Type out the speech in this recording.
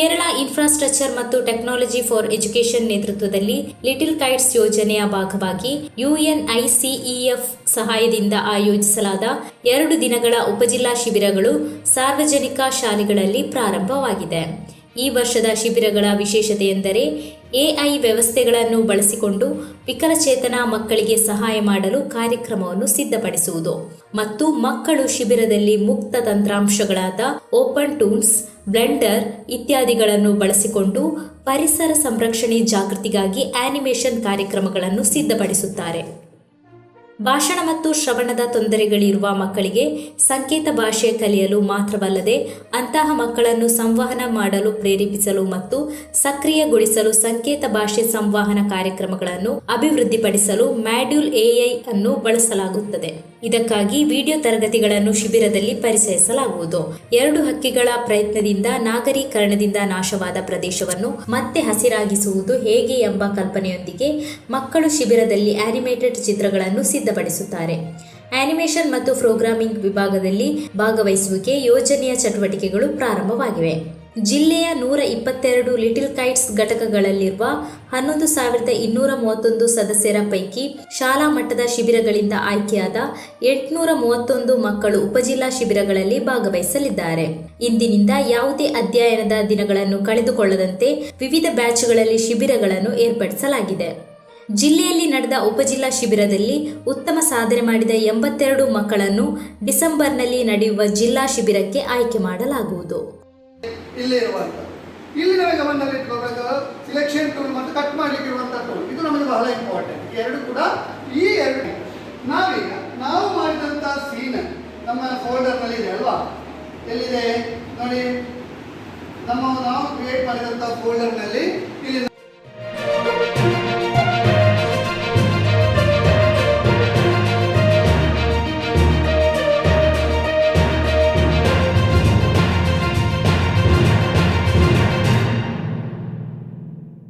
Kerala infrastructure ಮತ್ತು technology for education ನೇತೃತ್ವದಲ್ಲಿ little kites ಯೋಜನೆಯ ಭಾಗವಾಗಿ ಯುಎನ್ಐಸಿಇಎಫ್ ಸಹಾಯದಿಂದ ಆಯೋಜಿಸಲಾದ ಎರಡು ದಿನಗಳ ಉಪಜಿಲ್ಲಾ ಶಿಬಿರಗಳು ಸಾರ್ವಜನಿಕ ಶಾಲೆಗಳಲ್ಲಿ ಪ್ರಾರಂಭವಾಗಿದೆ. ಈ ವರ್ಷದ ಶಿಬಿರಗಳ ವಿಶೇಷತೆ ಎಂದರೆ ಎಐ ವ್ಯವಸ್ಥೆಗಳನ್ನು ಬಳಸಿಕೊಂಡು ವಿಕಲಚೇತನ ಮಕ್ಕಳಿಗೆ ಸಹಾಯ ಮಾಡಲು ಕಾರ್ಯಕ್ರಮವನ್ನು ಸಿದ್ಧಪಡಿಸುವುದು. ಮತ್ತು ಮಕ್ಕಳು ಶಿಬಿರದಲ್ಲಿ ಮುಕ್ತ ತಂತ್ರಾಂಶಗಳಾದ ಓಪನ್ ಟೂಲ್ಸ್, ಬ್ಲೆಂಡರ್ ಇತ್ಯಾದಿಗಳನ್ನು ಬಳಸಿಕೊಂಡು ಪರಿಸರ ಸಂರಕ್ಷಣೆ ಜಾಗೃತಿಗಾಗಿ ಆನಿಮೇಷನ್ ಕಾರ್ಯಕ್ರಮಗಳನ್ನು ಸಿದ್ಧಪಡಿಸುತ್ತಾರೆ. ಭಾಷಣ ಮತ್ತು ಶ್ರವಣದ ತೊಂದರೆಗಳಿರುವ ಮಕ್ಕಳಿಗೆ ಸಂಕೇತ ಭಾಷೆ ಕಲಿಯಲು ಮಾತ್ರವಲ್ಲದೆ ಅಂತಹ ಮಕ್ಕಳನ್ನು ಸಂವಹನ ಮಾಡಲು ಪ್ರೇರೇಪಿಸಲು ಮತ್ತು ಸಕ್ರಿಯಗೊಳಿಸಲು ಸಂಕೇತ ಭಾಷೆ ಸಂವಹನ ಕಾರ್ಯಕ್ರಮಗಳನ್ನು ಅಭಿವೃದ್ಧಿಪಡಿಸಲು ಮ್ಯಾಡ್ಯೂಲ್ ಎಐ ಅನ್ನು ಬಳಸಲಾಗುತ್ತದೆ. ಇದಕ್ಕಾಗಿ ವಿಡಿಯೋ ತರಗತಿಗಳನ್ನು ಶಿಬಿರದಲ್ಲಿ ಪರಿಚಯಿಸಲಾಗುವುದು. ಎರಡು ಹಕ್ಕಿಗಳ ಪ್ರಯತ್ನದಿಂದ ನಾಗರೀಕರಣದಿಂದ ನಾಶವಾದ ಪ್ರದೇಶವನ್ನು ಮತ್ತೆ ಹಸಿರಾಗಿಸುವುದು ಹೇಗೆ ಎಂಬ ಕಲ್ಪನೆಯೊಂದಿಗೆ ಮಕ್ಕಳು ಶಿಬಿರದಲ್ಲಿ ಆನಿಮೇಟೆಡ್ ಚಿತ್ರಗಳನ್ನು ಸಿದ್ಧಪಡಿಸುತ್ತಾರೆ. ಆನಿಮೇಷನ್ ಮತ್ತು ಪ್ರೋಗ್ರಾಮಿಂಗ್ ವಿಭಾಗದಲ್ಲಿ ಭಾಗವಹಿಸುವಿಕೆ ಯೋಜನೆಯ ಚಟುವಟಿಕೆಗಳು ಪ್ರಾರಂಭವಾಗಿವೆ. ಜಿಲ್ಲೆಯ ನೂರ ಇಪ್ಪತ್ತೆರಡು ಲಿಟಿಲ್ ಕೈಟ್ಸ್ ಘಟಕಗಳಲ್ಲಿರುವ ಹನ್ನೊಂದು ಸಾವಿರದ ಇನ್ನೂರ ಮೂವತ್ತೊಂದು ಸದಸ್ಯರ ಪೈಕಿ ಶಾಲಾ ಮಟ್ಟದ ಶಿಬಿರಗಳಿಂದ ಆಯ್ಕೆಯಾದ ಎಂಟುನೂರ ಮೂವತ್ತೊಂದು ಮಕ್ಕಳು ಉಪಜಿಲ್ಲಾ ಶಿಬಿರಗಳಲ್ಲಿ ಭಾಗವಹಿಸಲಿದ್ದಾರೆ. ಇಂದಿನಿಂದ ಯಾವುದೇ ಅಧ್ಯಯನದ ದಿನಗಳನ್ನು ಕಳೆದುಕೊಳ್ಳದಂತೆ ವಿವಿಧ ಬ್ಯಾಚ್ಗಳಲ್ಲಿ ಶಿಬಿರಗಳನ್ನು ಏರ್ಪಡಿಸಲಾಗಿದೆ. ಜಿಲ್ಲೆಯಲ್ಲಿ ನಡೆದ ಉಪಜಿಲ್ಲಾ ಶಿಬಿರದಲ್ಲಿ ಉತ್ತಮ ಸಾಧನೆ ಮಾಡಿದ ಎಂಬತ್ತೆರಡು ಮಕ್ಕಳನ್ನು ಡಿಸೆಂಬರ್ನಲ್ಲಿ ನಡೆಯುವ ಜಿಲ್ಲಾ ಶಿಬಿರಕ್ಕೆ ಆಯ್ಕೆ ಮಾಡಲಾಗುವುದು. ನಮ್ಮ ಫೋಲ್ಡರ್ನಲ್ಲಿ ಇದೆ ಅಲ್ವಾ? ಎಲ್ಲಿದೆ? ನೋಡಿ. ನಮ್ಮ, ನಾವು ಕ್ರಿಯೇಟ್ ಮಾಡಿದಂತ ಫೋಲ್ಡರ್ನಲ್ಲಿ